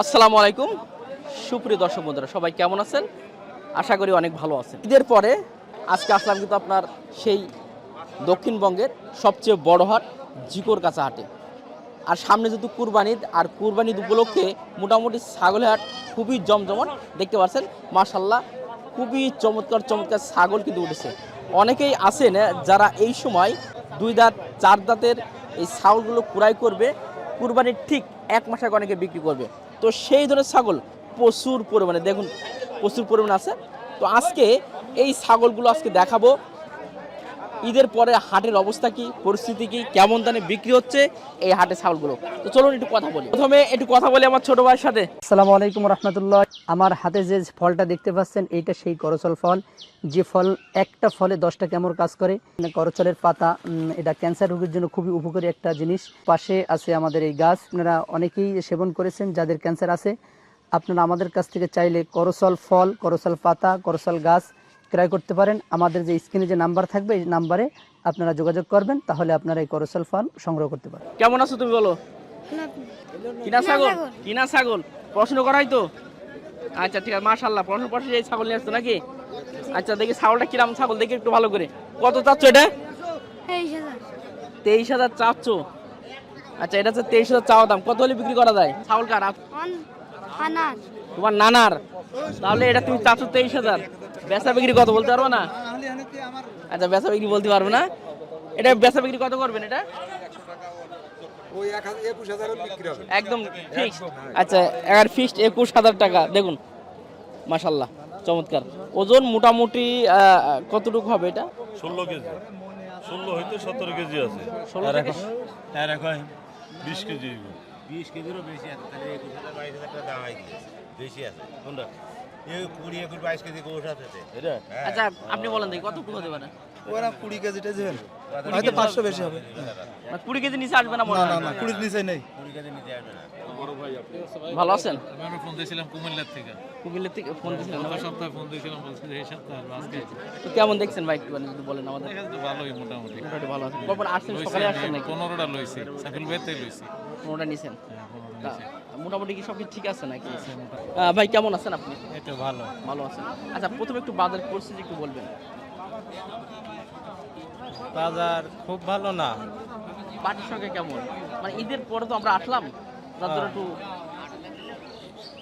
আসসালামু আলাইকুম। সুপ্রিয় দর্শক বন্ধুরা, সবাই কেমন আছেন? আশা করি অনেক ভালো আছেন। ঈদের পরে আজকে আসলাম কিন্তু আপনার সেই দক্ষিণবঙ্গের সবচেয়ে বড় হাট, জিকোর কাছা হাটে। আর সামনে যেহেতু কুরবানিদ আর কুরবানিদ উপলক্ষে মোটামুটি ছাগলের হাট খুবই জমজমট দেখতে পাচ্ছেন মার্শাল্লাহ খুবই চমৎকার চমৎকার ছাগল কিন্তু উঠেছে। অনেকেই আছেন, যারা এই সময় দুই দাঁত, চার দাঁতের এই ছাগলগুলো ক্রয় করবে কুরবানির ঠিক এক মাস আগে অনেকে বিক্রি করবে। তো সেই ধরনের ছাগল প্রচুর পরিমাণে, দেখুন, প্রচুর পরিমাণে আছে। তো আজকে এই ছাগলগুলো আজকে দেখাবো। ঈদের পরে হাটের অবস্থা কি, পরিস্থিতি কি, কেমন দামে বিক্রি হচ্ছে এই হাটের ছাগলগুলো? তো চলুন একটু কথা বলি। প্রথমে একটু কথা বলি আমার ছোট ভাইয়ের সাথে। আসসালামু আলাইকুম রহমতুল্লাহ। আমার হাতে যে ফলটা দেখতে পাচ্ছেন, এইটা সেই করচল ফল। যে ফল, একটা ফলে দশটা কেমন কাজ করে। মানে করচলের পাতা এটা ক্যান্সার রোগের জন্য খুবই উপকারী একটা জিনিস। পাশে আছে আমাদের এই গাছ। আপনারা অনেকেই সেবন করেছেন, যাদের ক্যান্সার আছে। আপনারা আমাদের কাছ থেকে চাইলে করচল ফল, করচল পাতা, করচল গাছ ক্রয় করতে পারেন। আমাদের যে স্ক্রিনে যে নাম্বার থাকবে এই নাম্বারে আপনারা যোগাযোগ করবেন তাহলে আপনারা এই করচল ফল সংগ্রহ করতে পারেন কেমন আছো তুমি বলো? কিনা ছাগল? কিনা ছাগল? প্রশ্ন করাই তো? আচ্ছা ঠিক আছে মাশাল্লাহ প্রশ্ন প্রশ্ন এই ছাগল নিয়ে আসতো নাকি? আচ্ছা দেখি ছাগলটা কিরাম ছাগল দেখি একটু ভালো করে। কত চাচ্ছ এটা? তেইশ হাজার। চাচ্ছ? আচ্ছা এটা হচ্ছে তেইশ হাজার চাওয়া দাম। কত হলে বিক্রি করা যায়? ছাগল কার? তোমার নানার। তাহলে এটা তুমি চাচ্ছ তেইশ হাজার। বেচা বিক্রি কত বলতে পারব না? আচ্ছা বেচা বিক্রি বলতে পারব না। এটা বেচা বিক্রি কত করবেন এটা? একদম আচ্ছা এগার ফিক্সড একুশ হাজার টাকা। দেখুন মাশাল্লাহ চমৎকার। ওজন মোটামুটি কতটুকু হবে এটা? ষোলো কেজি। ষোলো হইতে সতেরো কেজি আছে। 16 আর এখন বিশ কেজি বিশ কেজিরও বেশি আছে তাহলে একুশ হাজার বাইশ হাজার টাকা দাম বেশি আছে। কোনটা? কুড়ি একুশ বাইশ কেজি গোস আছে আচ্ছা আপনি বলেন দেখি কতটুকু হতে পারে? ওরা কুড়ি কেজি টেজি হয়তো পাঁচশো বেশি হবে। মানে কুড়ি কেজি নিচে আসবে না মনে না কুড়ির নিচে নেই। কুড়ি কেজি নিতে আসবে না। ভালো আছেন? আমি ফোন দিয়েছিলাম কুমিল্লার থেকে। কুমিল্লা থেকে ফোন দিয়েছিলেন গত সপ্তাহে ফোন দিয়েছিলাম বলছে এই সপ্তাহে আজকে তো কেমন দেখছেন ভাই একটু যদি বলেন আমাদের? ভালোই মোটামুটি। মোটামুটি ভালো আছে কখন আসছেন সকালে আসছেন নাকি? পনেরোটা লইছি সাইকেল বেতে লইছি। কোনোটা নিছেন? হ্যাঁ, পনেরোটা তা, লইছি। মোটামুটি কি সব কিছু ঠিক আছে নাকি? ভাই কেমন আছেন আপনি? তো ভালো। ভালো আছেন। আচ্ছা প্রথমে একটু বাজার পরিস্থিতি একটু বলবেন। বাজার খুব ভালো না। পার্টির সঙ্গে কেমন? মানে ঈদের পরে তো আমরা আসলাম। যার জন্য একটু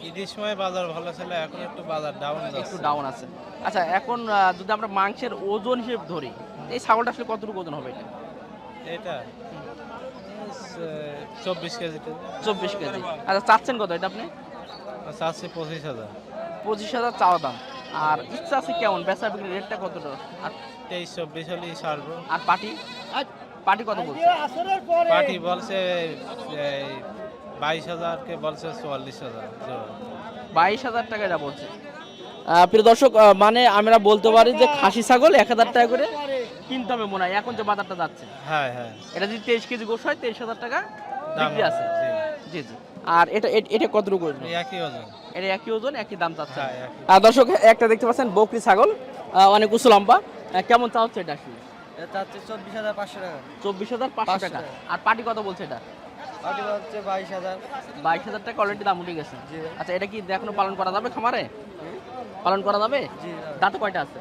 ঈদের সময় বাজার ভালো ছিল এখন একটু বাজার ডাউন একটু ডাউন আছে। আচ্ছা এখন যদি আমরা মাংসের ওজন হিসেবে ধরি এই ছাগলটা আসলে কতটুকু ওজন হবে এটা? এটা? চব্বিশ কেজি চব্বিশ কেজি। আচ্ছা চাচ্ছেন কত এটা আপনি? চাচ্ছি পঁচিশ হাজার। পঁচিশ হাজার চাওয়া দাম। আর ইচ্ছা আছে কেমন? বেচা বিক্রি রেটটা কতটা? আর তেইশ চব্বিশ আর পাটি? পাটি কত বলছে? পার্টি বলছে বাইশ হাজারকে বলছে চুয়াল্লিশ হাজার বাইশ হাজার টাকা এটা বলছে। প্রিয় দর্শক মানে আমরা বলতে পারি যে খাসি ছাগল এক হাজার টাকা করে কিনতে হবে মনে হয়। এখন যে বাজারটা যাচ্ছে। হ্যাঁ হ্যাঁ। এটা যদি তেইশ কেজি গোস হয় তেইশ হাজার টাকা বিক্রি আছে। জি। জি আর এটা এটা কতটুকু ওজন? এই একই ওজন। এটা একই ওজন একই দাম চাচ্ছে। হ্যাঁ আর দর্শক একটা দেখতে পাচ্ছেন বকরি ছাগল অনেক উঁচু লম্বা। কেমন চা হচ্ছে এটা আসলে? চাচ্ছে চব্বিশ হাজার পাঁচশো টাকা। চব্বিশ হাজার পাঁচশো টাকা। আর কত বলছে এটা? হচ্ছে বাইশ হাজার। বাইশ হাজার টাকা অলরেডি দাম উঠে গেছে। আচ্ছা এটা কি এখনও পালন করা যাবে খামারে? পালন করা যাবে। দাঁতে কয়টা আছে?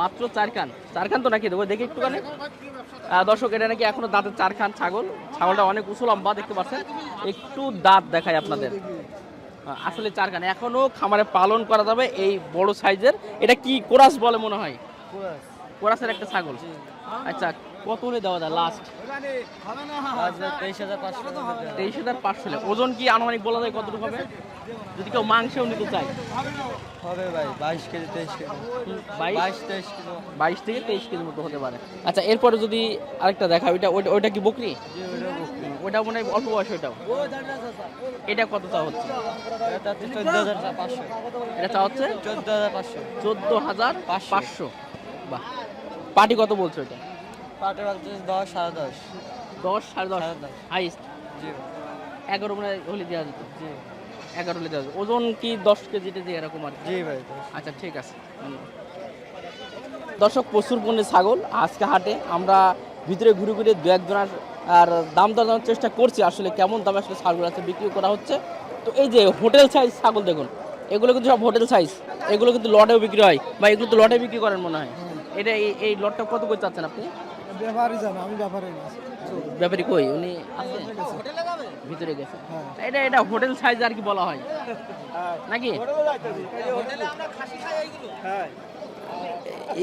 মাত্র চার কান। চার খান তো নাকি দেবো? দেখি একটুখানি। দর্শক এটা নাকি এখনও দাঁতের চার খান ছাগল। ছাগলটা অনেক উঁচু লম্বা দেখতে পাচ্ছেন? একটু দাঁত দেখায় আপনাদের। আসলে চার কান। এখনও খামারে পালন করা যাবে এই বড় সাইজের। এটা কি কোরাস বলে মনে হয়? কোরাসের একটা ছাগল। আচ্ছা কত হলে দেওয়া যায়? লাস্ট তেইশ হাজার পাঁচশো তেইশ হাজার পাঁচশো। ওজন কি আনুমানিক বলা যায় কতটুকু হবে? যদি কেউ মাংসেও নিতে চায়। হবে ভাই বাইশ কেজি তেইশ কেজি। বাইশ? তেইশ কিলো বাইশ থেকে তেইশ কেজির মতো হতে পারে। আচ্ছা এরপরে যদি আরেকটা দেখা ওইটা ওইটা ওইটা কি বকরি? ওইটা মনে হয় অল্প বয়স ওইটাও। এটা কত চা হচ্ছে? চোদ্দ হাজার পাঁচশো। এটা চা হচ্ছে? চোদ্দ হাজার পাঁচশো। চোদ্দ হাজার পাঁচশো। বাহ। পার্টি কত বলছো এটা পাটে বলছে দশ সাড়ে দশ। দশ সাড়ে দশ। হাইস্ট? জি। এগারো মানে হলে দেওয়া যেত। জি। এগারো হলে দেওয়া যেত। ওজন কি দশ কেজি টেজি এরকম আর? জি ভাই আচ্ছা ঠিক আছে। দর্শক প্রচুর পণ্যের ছাগল আজকে হাটে। আমরা ভিতরে ঘুরে ঘুরে দু একজনের আর দাম দর জানার চেষ্টা করছি আসলে কেমন দামে আসলে ছাগল আছে বিক্রি করা হচ্ছে। তো এই যে হোটেল সাইজ ছাগল দেখুন এগুলো কিন্তু সব হোটেল সাইজ এগুলো কিন্তু লটেও বিক্রি হয়। বা এগুলো তো লটে বিক্রি করেন মনে হয়। এটা এই- এই লটটা কত করে চাচ্ছেন আপনি? ব্যাপারই জানো আমি ব্যাপারে না। ব্যাপারী কই? উনি আছে? ভিতরে গেছে? এটা এটা হোটেল সাইজ আর কি বলা হয়? নাকি?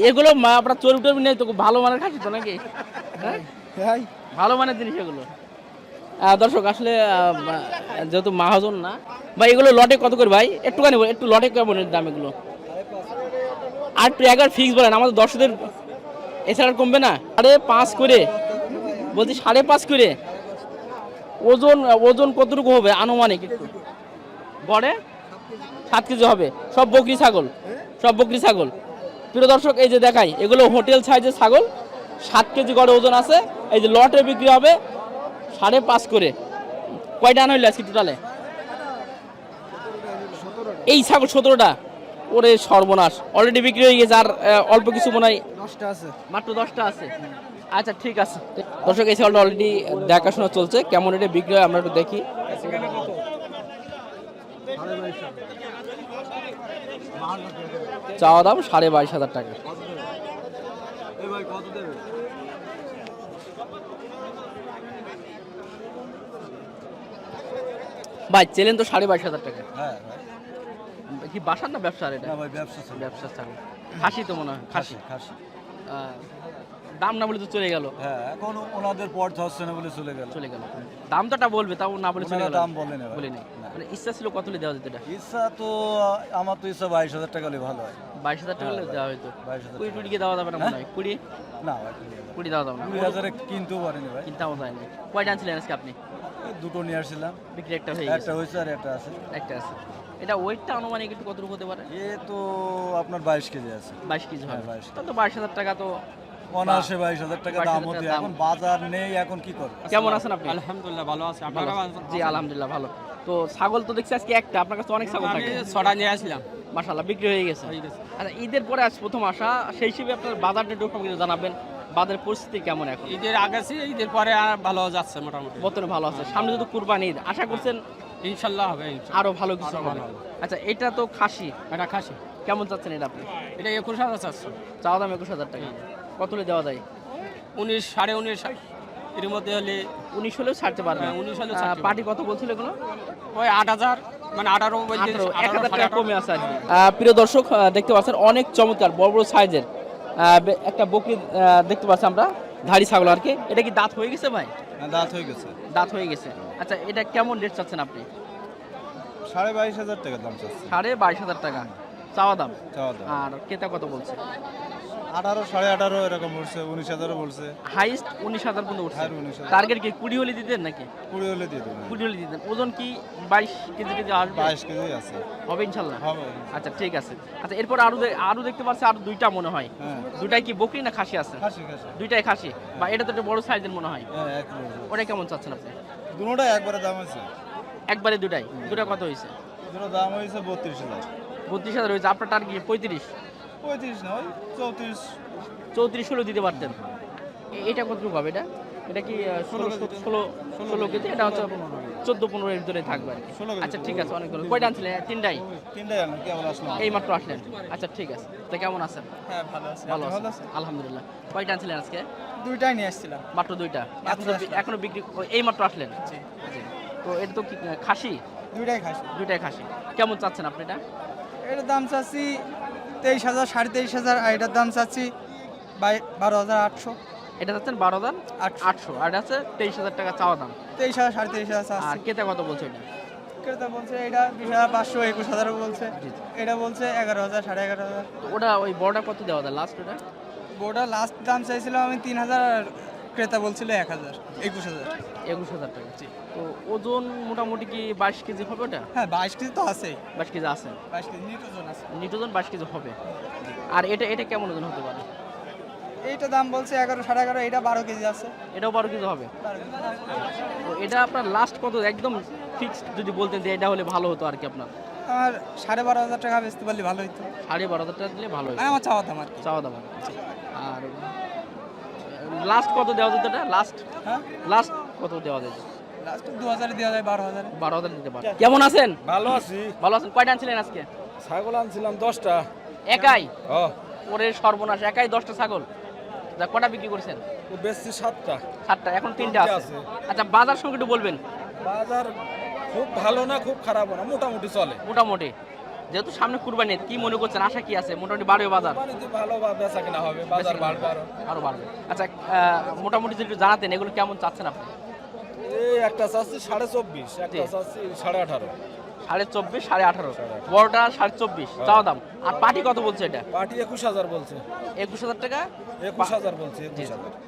এগুলো মা আপনার চর্বি টর্বি নেই তো ভালো মানের খাসি তো নাকি? হ্যাঁ? হ্যাঁ। ভালো মানের জিনিস এগুলো। দর্শক আসলে বা- যেহেতু মাহাজন না ভাই এগুলো লটে কত করে ভাই? একটুখানি একটু লটে কেমন দাম এগুলো? আর একবার ফিক্স বলেন আমাদের দর্শকদের এছাড়া কমবে না? সাড়ে পাঁচ করে। বলছি সাড়ে পাঁচ করে। ওজন ওজন কতটুকু হবে আনুমানিক একটু? গড়ে? সাত কেজি হবে। সব বকরি ছাগল। সব বকরি ছাগল। প্রিয় দর্শক, এই যে দেখাই, এগুলো হোটেল সাইজের ছাগল। সাত কেজি গড়ে ওজন আছে। এই যে লটে বিক্রি হবে সাড়ে পাঁচ করে। কয়টা আনা হইল আজকে টোটালে এই ছাগল সতেরোটা। ওরে সর্বনাশ। অলরেডি বিক্রি হয়ে গেছে, আর অল্প কিছু মনে হয় দশটা আছে। মাত্র দশটা আছে। আচ্ছা ঠিক আছে। দর্শক এই ছাগলটা অলরেডি দেখাশোনা চলছে। কেমন এটা বিক্রি হয় আমরা একটু দেখি। চাওয়া দাম সাড়ে বাইশ হাজার টাকা। ভাই চেলেন তো সাড়ে বাইশ হাজার টাকা। হ্যাঁ কি বাসার না ব্যবসার এটা? ব্যবসা ব্যবসা ছাগল। খাসি তো মনে হয় খাসি খাসি। দাম না বলে তো চলে গেল। হ্যাঁ এখন ওনাদের পথ হচ্ছে না বলে চলে গেল। চলে গেল। দামটা বলবে তাও না বলে চলে গেল। দাম বলে না। বলে নেই। মানে ইচ্ছা ছিল কত দেওয়া যেত এটা? ইচ্ছা তো আমার তো ইচ্ছা বাইশ হাজার টাকা হলে ভালো হয়। বাইশ হাজার টাকা হলে হ্যাঁ, দেওয়া হয়তো কুড়ি টুড়িকে দেওয়া যাবে না মনে হয়? কুড়ি? না কুড়ি দেওয়া যাবে না। কুড়ি হাজারে কিনতেও পারিনি ভাই। কিনতেও যায় না কয়টা আনছিলেন আজকে আপনি? দুটো নিয়ে আসছিলাম। বিক্রি একটা হয়ে গেছে। একটা হয়েছে আর একটা আছে। একটা আছে। এটা ওয়েটটা আনুমানিক একটু কতটুকু হতে পারে? এ তো আপনার বাইশ কেজি আছে। বাইশ কেজি হয় হ্যাঁ, 22 তা তো বাইশ হাজার টাকা তো অনায়াসে বাইশ হাজার টাকা দাম হতে এখন বাজার নেই এখন কি করবে? কেমন আছেন আপনি? আলহামদুলিল্লাহ ভালো আছে। জি আলহামদুলিল্লাহ ভালো। তো ছাগল তো দেখছি আজকে একটা। আপনার কাছে অনেক ছাগল আমি থাকে। ছটা নিয়ে আসলাম মাশাল্লাহ বিক্রি হয়ে গেছে। আচ্ছা ঈদের পরে আজ প্রথম আসা। সেই হিসেবে আপনার বাজারটা একটু সম্পর্কে জানাবেন। বাজারের পরিস্থিতি কেমন এখন? ঈদের আগে ঈদের পরে আর ভালো যাচ্ছে মোটামুটি। বর্তমানে ভালো আছে। সামনে যদি কুরবানি ঈদ আশা করছেন ইনশাল্লাহ হবে আরও ভালো কিছু হবে। আচ্ছা এটা তো খাসি। এটা খাসি। কেমন চাচ্ছেন এটা আপনি? এটা একুশ হাজার চারশো চাওয়া দাম একুশ হাজার টাকা। কত হলে দেওয়া যায়? উনিশ সাড়ে উনিশ। এর মধ্যে হলে উনিশ হলেও ছাড়তে পারবে। হ্যাঁ, 19 হলেও পার্টি কত বলছিল এগুলো? ওই আট হাজার মানে আঠারো এক হাজার টাকা কমে আছে আর কি। আহ, প্রিয় দর্শক দেখতে পাচ্ছেন অনেক চমৎকার বড় বড় সাইজের। একটা বকরি দেখতে পাচ্ছি আমরা ধাড়ি ছাগল আর কি। এটা কি দাঁত হয়ে গেছে ভাই? দাঁত হয়ে গেছে। দাঁত হয়ে গেছে। আচ্ছা এটা কেমন রেট চাচ্ছেন আপনি? সাড়ে বাইশ হাজার টাকা দাম চাচ্ছে। সাড়ে বাইশ হাজার টাকা। চাওয়া দাম? চাওয়া দাম। আর ক্রেতা কত বলছে? আঠারো সাড়ে আঠারো এরকম বলছে উনিশ হাজারও বলছে। হাইস্ট উনিশ হাজার পর্যন্ত উঠছে। হ্যাঁ, 19,000 টার্গেট কি কুড়ি হলে দিতেন নাকি? কুড়ি হলে দিয়ে দেবেন কুড়ি হলে দিতেন। ওজন কি বাইশ কেজি কেজি আসবে? বাইশ কেজি আছে। হবে ইনশাল্লাহ? হবে। আচ্ছা ঠিক আছে। আচ্ছা এরপর আরও আরও দেখতে পাচ্ছি আরও দুইটা মনে হয়। হ্যাঁ। দুইটাই কি বকরি না খাসি আছে? দুইটাই খাসি। বা এটা তো একটা বড় সাইজের মনে হয়। হ্যাঁ ওটা কেমন চাচ্ছেন আপনি? দুটোটাই একবারে দাম আছে একবারে দুটাই। দুটা কত হয়েছে? দুটো দাম হয়েছে বত্রিশ হাজার। বত্রিশ হাজার হয়েছে। আপনার টার্গেট পঁয়ত্রিশ? পঁয়ত্রিশ না ওই চৌত্রিশ। চৌত্রিশ ষোলো দিতে পারতেন। এটা কতটুকু হবে এটা? এটা কি ষোলো ষোলো ষোলো কেজি? এটা হচ্ছে চোদ্দ পনেরো এর ভিতরে থাকবে আর কি। আচ্ছা ঠিক আছে অনেকগুলো। কয়টা আনছিলেন তিনটাই? তিনটাই এই মাত্র আসলেন? আচ্ছা ঠিক আছে। তো কেমন আছেন? হ্যাঁ ভালো আছে। ভালো আছেন? আলহামদুলিল্লাহ। কয়টা আনছিলেন আজকে? দুইটাই নিয়ে আসছিলাম। মাত্র দুইটা? এখন বিক্রি এই মাত্র আসলেন? তো এটা তো কি খাসি? দুইটাই খাসি। দুইটাই খাসি। কেমন চাচ্ছেন আপনি এটা? এটার দাম চাচ্ছি তেইশ হাজার সাড়ে তেইশ হাজার আর এটার দাম চাচ্ছি বাই বারো হাজার আটশো। এটা চাচ্ছেন বারো হাজার আটশো। আর আছে তেইশ হাজার টাকা চাওয়া দাম। তেইশ হাজার সাড়ে তেইশ হাজার আর কেতে কত বলছে এটা? ক্রেতা বলছে এটা বিশ হাজার পাঁচশো একুশ হাজারও বলছে। এটা বলছে এগারো হাজার সাড়ে এগারো হাজার। ওটা ওই বড়টা কত দেওয়া যায় লাস্ট ওটা? বোর্ডার লাস্ট দাম চাইছিলাম আমি তিন হাজার আর ক্রেতা বলছিল এক হাজার একুশ হাজার। একুশ হাজার টাকা তো ওজন মোটামুটি কি বাইশ কেজি হবে ওটা? হ্যাঁ বাইশ কেজি তো আছেই। বাইশ কেজি আছে। বাইশ কেজি নিট ওজন আছে। নিটোজন বাইশ কেজি হবে। আর এটা এটা কেমন ওজন হতে পারে? এইটা দাম বলছে এগারো সাড়ে এগারো এটা বারো কেজি আছে। এটাও বারো কেজি হবে? তো এটা আপনার লাস্ট কত? একদম ফিক্সড যদি বলতেন যে এটা হলে ভালো হতো আর কি আপনার। আমার সাড়ে বারো হাজার টাকা বেচতে পারলে ভালো হতো সাড়ে বারো হাজার টাকা দিলে ভালো হতো আমার চাওয়া দাম আর কি। চাওয়া দাম আর লাস্ট কত দেওয়া যেত এটা? লাস্ট হ্যাঁ? লাস্ট কত দেওয়া যায় লাস্ট দু হাজারে দেওয়া যায় বারো হাজারে। বারো হাজার দিতে পারেন কেমন আছেন? ভালো আছি। ভালো আছেন? কয়টা আনছিলেন আজকে? ছাগল আনছিলাম দশটা। একাই? ও। ওরে সর্বনাশ একাই দশটা ছাগল? যা কটা বিক্রি করেছেন? বেশি সাতটা। সাতটা এখন তিনটা আছে। আচ্ছা বাজার সঙ্গে একটু বলবেন। বাজার খুব ভালো না খুব খারাপ না মোটামুটি চলে। মোটামুটি। যেহেতু সামনে কুরবানি কি মনে করছেন? আশা কি আছে? মোটামুটি বাড়বে বাজার? ভালো বেচা কিনা হবে বাজার বাড়বে আরও। বাড়বে। আচ্ছা মোটামুটি যদি জানাতেন এগুলো কেমন চাচ্ছেন আপনি? এই একটা চাচ্ছি সাড়ে চব্বিশ একটা চাচ্ছি সাড়ে আঠারো। সাড়ে চব্বিশ সাড়ে আঠারো। বড়টা সাড়ে চব্বিশ। চাওয়া দাম? আর পাটি কত বলছে এটা? পাটি একুশ হাজার বলছে। একুশ হাজার টাকা? একুশ হাজার বলছে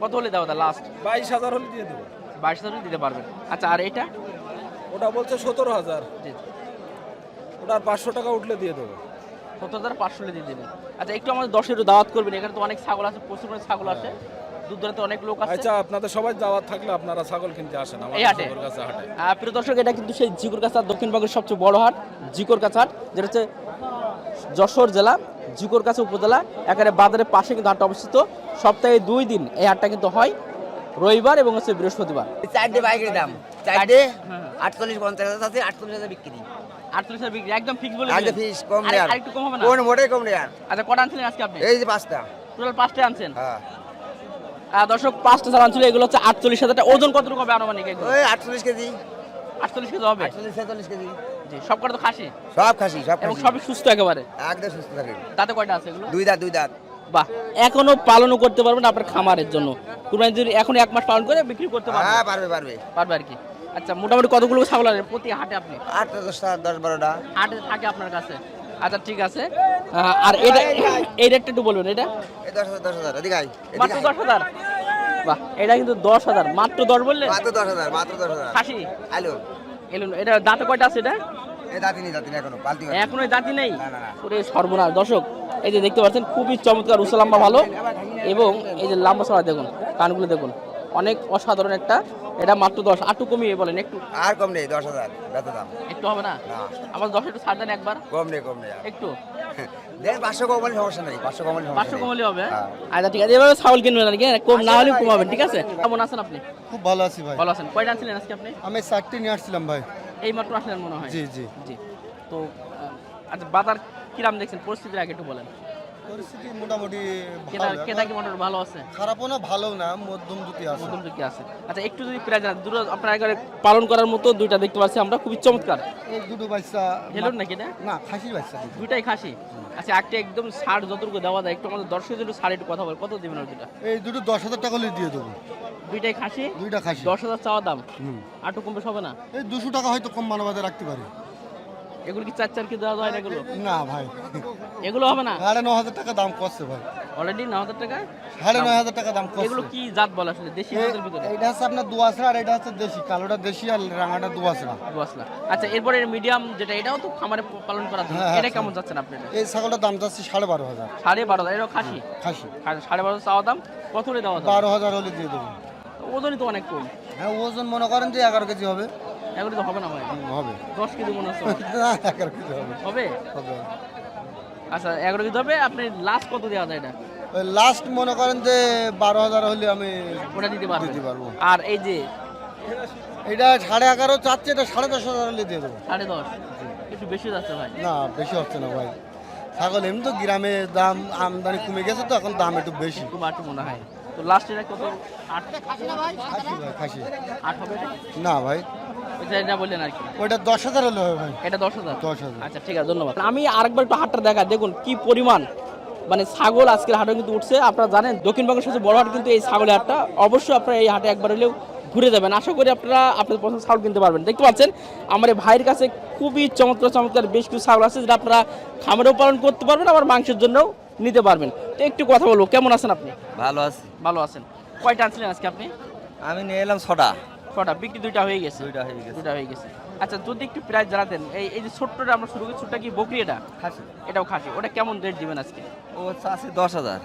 কত হলে দেওয়া লাস্ট বাইশ হাজার হলে দিয়ে দেবো। বাইশ হাজার দিতে পারবেন। আচ্ছা আর এটা? ওটা বলছে সতেরো হাজার। জি ওটার পাঁচশো টাকা উঠলে দিয়ে দেবো। সত্তর হাজার পাঁচশো হলে দিয়ে দেবেন। আচ্ছা একটু আমাদের দশের দাওয়াত করবেন। এখানে তো অনেক ছাগল আছে প্রচুর ছাগল আছে। দূর দূরান্তে অনেক লোক আছে আচ্ছা আপনাদের সবাই যাওয়ার থাকলে আপনারা ছাগল কিনতে আসেন এই হাটে? ছাগল কাছে হাটে। আহ, প্রিয় দর্শক এটা কিন্তু সেই জিকুর দক্ষিণবঙ্গের সবচেয়ে বড় হাট জিকুর হাট যেটা হচ্ছে যশোর জেলা জিকুর উপজেলা এখানে বাজারের পাশে কিন্তু হাটটা অবস্থিত। সপ্তাহে দুই দিন এই হাটটা কিন্তু হয় রবিবার এবং হচ্ছে বৃহস্পতিবার। চারটে বাইকের দাম। চারটে হ্যাঁ। আটচল্লিশ পঞ্চাশ হাজার আছে আটচল্লিশ হাজার বিক্রি। আটচল্লিশ হাজার বিক্রি একদম ফিক্স বলে দিলেন। কম আরে- আরেকটু কম হবে না? কোন মোটে কম আচ্ছা কটা আনছিলেন আজকে আপনি? এই যে পাঁচটা। টোটাল পাঁচটা আনছেন? হ্যাঁ। দর্শক পাঁচটা চালান ছিল এগুলো হচ্ছে আটচল্লিশ হাজার ওজন কতটুকু হবে আনুমানিক এগুলো? ওই আটচল্লিশ কেজি। আটচল্লিশ কেজি হবে? আটচল্লিশ ছেচল্লিশ কেজি। জি সব কটা তো খাসি? সব খাসি সব এবং সবই সুস্থ একেবারে? একদম সুস্থ থাকে। তাতে কয়টা আছে এগুলো? দুই দাঁত দুই দাঁত। বাহ এখনও পালনও করতে পারবেন আপনার খামারের জন্য। কুরবানি যদি এখন এক মাস পালন করে বিক্রি করতে হ্যাঁ পারবে পারবে। পারবে আর কি। আচ্ছা মোটামুটি কতগুলো ছাগল আছে প্রতি হাটে আপনি? আটটা দশটা দশ বারোটা। হাটে থাকে আপনার কাছে। আচ্ছা ঠিক আছে। আর এটা এই রেটটা একটু বলবেন এটা? দশ হাজার মাত্র দশ হাজার? বাহ এটা কিন্তু দশ হাজার মাত্র দশ বললেন? মাত্র দশ হাজার মাত্র দশ হাজার। খাসি? আলু এলুন এটা দাঁতে কয়টা আছে এটা? এখনও দাঁতি নেই? না। সর্বনাশ। দর্শক এই যে দেখতে পাচ্ছেন খুবই চমৎকার উঁচু লম্বা ভালো। এবং এই যে লম্বা সরা দেখুন কানগুলো দেখুন অনেক অসাধারণ একটা এটা মাত্র দশ। আটু কমিয়ে বলেন একটু। আর কম নেই দশ হাজার। বেত দাম। একটু হবে না? না। আমার দশ একটু ছাড় দেন একবার। কম নেই কম নেই একটু। দেন পাঁচশো কম হলে সমস্যা নেই পাঁচশো পাঁচশো। হবে হ্যাঁ। আচ্ছা ঠিক আছে এভাবে ছাগল কিনবেন আর কি কম না হলেও কমাবেন ঠিক আছে? কেমন আছেন আপনি? খুব ভালো আছি ভাই। ভালো আছেন। কয়টা আনছিলেন আজকে আপনি? আমি চারটে নিয়ে আসছিলাম ভাই। এই মাত্র আসলেন মনে হয়? জি জি। জি। তো আচ্ছা বাজার কিরাম দেখছেন? পরিস্থিতির আগে একটু বলেন। পরিস্থিতি মোটামুটি ভালো। কি মোটামুটি ভালো আছে? খারাপও না ভালো না মধ্যম দুটি আছে। মধ্যম দিকে আছে। আচ্ছা একটু যদি প্রায় জানান দুটো আপনার একবারে পালন করার মতো দুইটা দেখতে পাচ্ছি আমরা খুবই চমৎকার। এই দুটো বাচ্চা হেলুন নাকি এটা? না খাসির বাচ্চা। দুইটাই খাসি? আচ্ছা একটা একদম ষাট যতটুকু দেওয়া যায় একটু আমাদের দর্শকের জন্য ষাট একটু কথা বল কত দিবেন ওই দুটা? এই দুটো দশ হাজার টাকা দিয়ে দেবো। দুইটাই খাসি? দুইটা খাসি। দশ হাজার চাওয়া দাম। আটু কমবে হবে না? এই দুশো টাকা হয়তো কম মানবাদে রাখতে পারি। এগুলো কি চার চার কি দেওয়া যায় না এগুলো? না ভাই। এগুলো হবে না? সাড়ে ন হাজার টাকা দাম করছে ভাই। অলরেডি ন হাজার টাকা? সাড়ে নয় হাজার টাকা দাম করছে। এগুলো কি জাত বলে আসলে? দেশি জাতের ভিতরে? এইটা হচ্ছে আপনার দুয়াশরা আর এটা হচ্ছে দেশি। কালোটা দেশি আর রাঙাটা দুয়াশরা বসলা আচ্ছা এরপরে মিডিয়াম যেটা এটাও তো খামারে পালন করা যায়। হ্যাঁ, এটা হ্যাঁ। কেমন যাচ্ছেন আপনি এটা? এই ছাগলটার দাম যাচ্ছে সাড়ে বারো হাজার। সাড়ে বারো হাজার। এটাও খাসি? খাসি। সাড়ে বারো চাওয়া দাম? কত করে দেওয়া দাম? বারো হাজার হলে দিয়ে দেবো। ওজনই তো অনেক কম। হ্যাঁ ওজন মনে করেন যে এগারো কেজি হবে। এগুলো তো হবে না ভাই? হবে। দশ কেজি মনে হচ্ছে। না, এগারো কেজি হবে। হবে? হবে। আচ্ছা এগারো কেজি হবে আপনি লাস্ট কত দেওয়া যায় এটা? লাস্ট মনে করেন যে বারো হাজার হলে আমি ওটা দিতে পারব দিতে পারব। আর এই যে? এটা সাড়ে এগারো চাচ্ছে এটা সাড়ে দশ হাজার হলে দিয়ে দেবো। সাড়ে দশ? একটু বেশি যাচ্ছে ভাই। না বেশি হচ্ছে না ভাই। ছাগল এমনি তো গ্রামে দাম আমদানি কমে গেছে তো এখন দাম একটু বেশি। একটু মনে হয় তো লাস্ট এটা কত? আট। হবে না ভাই। এটা বললেন আর কি। ওইটা দশ হাজার হলে হবে ভাই। এটা দশ হাজার? দশ হাজার। আচ্ছা ঠিক আছে ধন্যবাদ। আমি আরেকবার একটু হাটটা দেখা দেখুন কি পরিমাণ মানে ছাগল আজকের হাটে কিন্তু উঠছে। আপনারা জানেন দক্ষিণবঙ্গের সবচেয়ে বড় হাট কিন্তু এই ছাগলের হাটটা। অবশ্যই আপনারা এই হাটে একবার হলেও ঘুরে যাবেন। আশা করি আপনারা আপনাদের পছন্দ ছাগল কিনতে পারবেন। দেখতে পাচ্ছেন আমার এই ভাইয়ের কাছে খুবই চমৎকার চমৎকার বেশ কিছু ছাগল আছে যেটা আপনারা খামারেও পালন করতে পারবেন আবার মাংসের জন্যও নিতে পারবেন। তো একটু কথা বলব কেমন আছেন আপনি? ভালো আছি। ভালো আছেন। কয়টা আনছিলেন আজকে আপনি? আমি নিয়ে এলাম ছটা। ছটা বিক্রি দুইটা হয়ে গেছে। দুইটা হয়ে গেছে। দুইটা হয়ে গেছে। আচ্ছা যদি একটু প্রাইস জানাতেন এই এই যে ছোট্টটা আমরা শুরু করি ছোট্টটা কি বকরি এটা? খাসি। এটাও খাসি। ওটা কেমন রেট দিবেন আজকে? ও আছে দশ হাজার।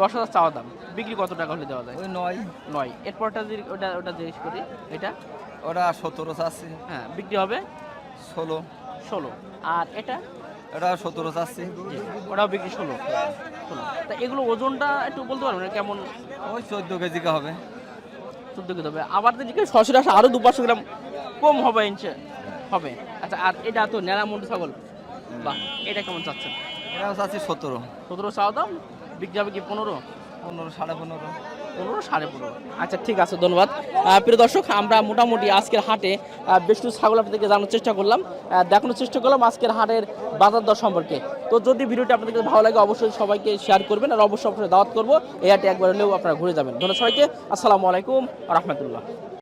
দশ হাজার চাওয়া দাম। বিক্রি কত টাকা হলে দেওয়া যায়? ওই নয়। নয়। এরপরটা যদি ওটা ওটা জিজ্ঞেস করি এটা? ওটা সতেরো চাচ্ছি হ্যাঁ বিক্রি হবে? ষোলো। ষোলো। আর এটা? এটা সতেরো চাচ্ছি। ওটাও বিক্রি ষোলো। ষোলো তা এগুলো ওজনটা একটু বলতে পারবেন কেমন? ওই চোদ্দ কেজি হবে। চোদ্দ কেজি হবে। আবার যদি কেউ সরাসরি আসে আরও দু পাঁচশো গ্রাম কম হবে ইঞ্চে। হবে। আচ্ছা আর এটা তো ন্যাড়ামুন্ডি ছাগল। বাহ এটা কেমন চাচ্ছেন? এটাও চাচ্ছি সতেরো। সতেরো চাওয়া দাম বিক্রি হবে কি পনেরো? পনেরো সাড়ে পনেরো। পনেরো, সাড়ে পনেরো। আচ্ছা ঠিক আছে, ধন্যবাদ। প্রিয় দর্শক, আমরা মোটামুটি আজকের হাটে বেশ কিছু ছাগল আপনাদেরকে জানার চেষ্টা করলাম দেখানোর চেষ্টা করলাম আজকের হাটের বাজার দর সম্পর্কে। তো যদি ভিডিওটি আপনাদের ভালো লাগে, অবশ্যই সবাইকে শেয়ার করবেন, আর অবশ্যই অবশ্যই দাওয়াত করব। এই হাটে একবার হলেও আপনারা ঘুরে যাবেন। ধন্যবাদ সবাইকে, আসসালামু আলাইকুম, রহমতুল্লাহ।